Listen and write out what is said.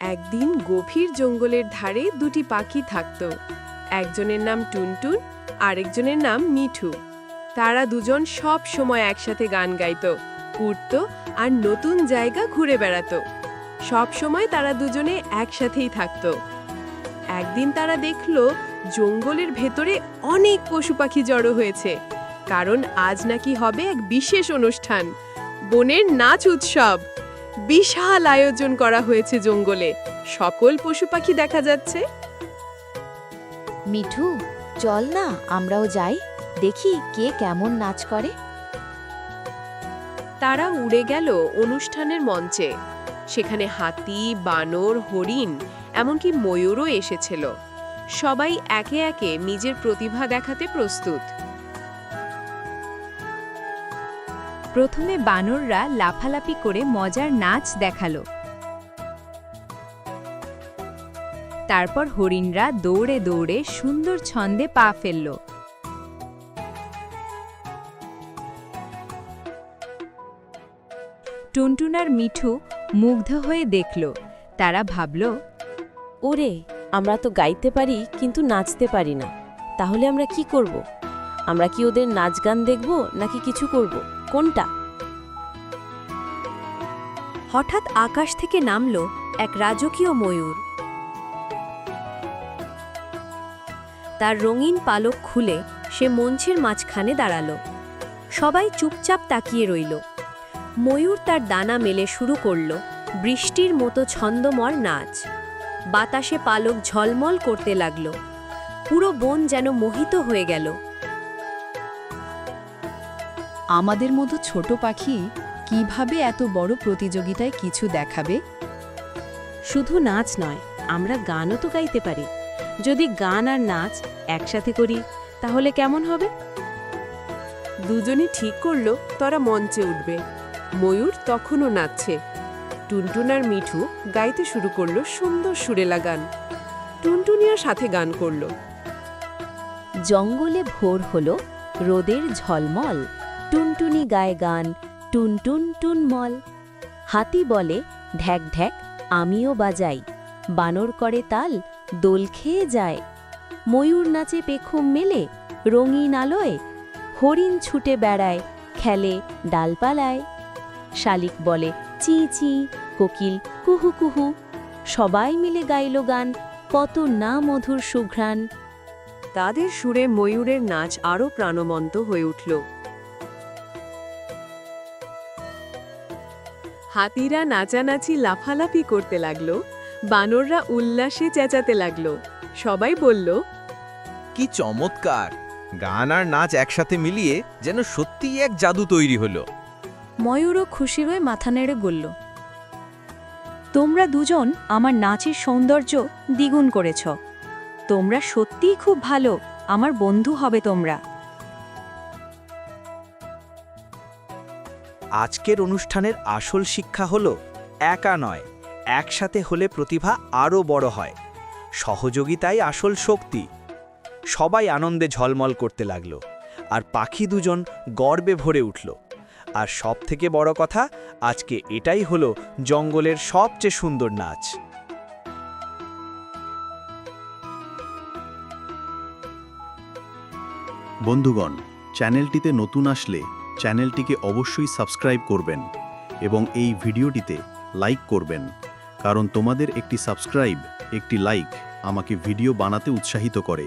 একদিন গভীর জঙ্গলের ধারে দুটি পাখি থাকত। একজনের নাম টুনটুন, আরেকজনের নাম মিঠু। তারা দুজন সব সময় একসাথে গান গাইত উঠত আর নতুন জায়গা ঘুরে বেড়াতো। সব সময় তারা দুজনে একসাথেই থাকত। একদিন তারা দেখল জঙ্গলের ভেতরে অনেক পশু পাখি জড়ো হয়েছে, কারণ আজ নাকি হবে এক বিশেষ অনুষ্ঠান, বনের নাচ উৎসব। বিশাল আয়োজন করা হয়েছে জঙ্গলে। সকল পশু পাখি দেখা যাচ্ছে। মিঠু চল না আমরাও যাই। দেখি কে কেমন নাচ করে। তারা উড়ে গেল অনুষ্ঠানের মঞ্চে। সেখানে হাতি বানর হরিণ এমনকি ময়ূরও এসেছিল। সবাই একে একে নিজের প্রতিভা দেখাতে প্রস্তুত। প্রথমে বানররা লাফালাফি করে মজার নাচ দেখাল। তারপর হরিণরা দৌড়ে দৌড়ে সুন্দর ছন্দে পা ফেলল। টুনটুনার মিঠু মুগ্ধ হয়ে দেখল। তারা ভাবল, ওরে, আমরা তো গাইতে পারি কিন্তু নাচতে পারি না। তাহলে আমরা কি করব? আমরা কি ওদের নাচ গান দেখব নাকি কিছু করব? কোনটা? হঠাৎ আকাশ থেকে নামল এক রাজকীয় ময়ূর। তার রঙিন পালক খুলে সে মঞ্চের মাঝখানে দাঁড়াল। সবাই চুপচাপ তাকিয়ে রইল। ময়ূর তার দানা মেলে শুরু করল বৃষ্টির মতো ছন্দময় নাচ। বাতাসে পালক ঝলমল করতে লাগল। পুরো বন যেন মোহিত হয়ে গেল। আমাদের মতো ছোট পাখি কীভাবে এত বড় প্রতিযোগিতায় কিছু দেখাবে? শুধু নাচ নয় আমরা গানও তো গাইতে পারি। যদি গান আর নাচ একসাথে করি তাহলে কেমন হবে? দুজনই ঠিক করল তারা মঞ্চে উঠবে। ময়ূর তখনও নাচছে। টুনটুন আর মিঠু গাইতে শুরু করল সুন্দর সুরেলা গান। টুনটুনিয়ার সাথে গান করল। জঙ্গলে ভোর হলো রোদের ঝলমল। টুনটুনি গায়ে গান, টুনটুন টুনমল। হাতি বলে, ঢ্যাক ঢ্যাক, আমিও বাজাই। বানর করে তাল, দোল খেয়ে যায়। ময়ূর নাচে পেখম মেলে, রঙিন আলোয়। হরিণ ছুটে বেড়ায়, খেলে ডালপালায় শালিক বলে, চি চি, কোকিল, কুহু কুহু। সবাই মিলে গাইল গান, কত না মধুর সুঘ্রাণ। তাদের সুরে ময়ূরের নাচ আরও প্রাণবন্ত হয়ে উঠল। হাতিরা নাচানাচি লাফালাফি করতে লাগল বানররা উল্লাসে চেঁচাতে লাগল। সবাই বলল কি চমৎকার! গান আর নাচ একসাথে মিলিয়ে যেন সত্যিই এক জাদু তৈরি হলো। ময়ূরও খুশি হয়ে মাথা নেড়ে বলল তোমরা দুজন আমার নাচের সৌন্দর্য দ্বিগুণ করেছ। তোমরা সত্যিই খুব ভালো। আমার বন্ধু হবে তোমরা। আজকের অনুষ্ঠানের আসল শিক্ষা হল একা নয়, একসাথে হলে প্রতিভা আরও বড় হয়। সহযোগিতাই আসল শক্তি। সবাই আনন্দে ঝলমল করতে লাগল, আর পাখি দুজন গর্বে ভরে উঠল। আর সব থেকে বড় কথা, আজকে এটাই হলো জঙ্গলের সবচেয়ে সুন্দর নাচ। বন্ধুগণ, চ্যানেলটিতে নতুন আসলে চ্যানেলটিকে অবশ্যই সাবস্ক্রাইব করবেন এবং এই ভিডিওটিতে লাইক করবেন। কারণ তোমাদের একটি সাবস্ক্রাইব, একটি লাইক আমাকে ভিডিও বানাতে উৎসাহিত করে।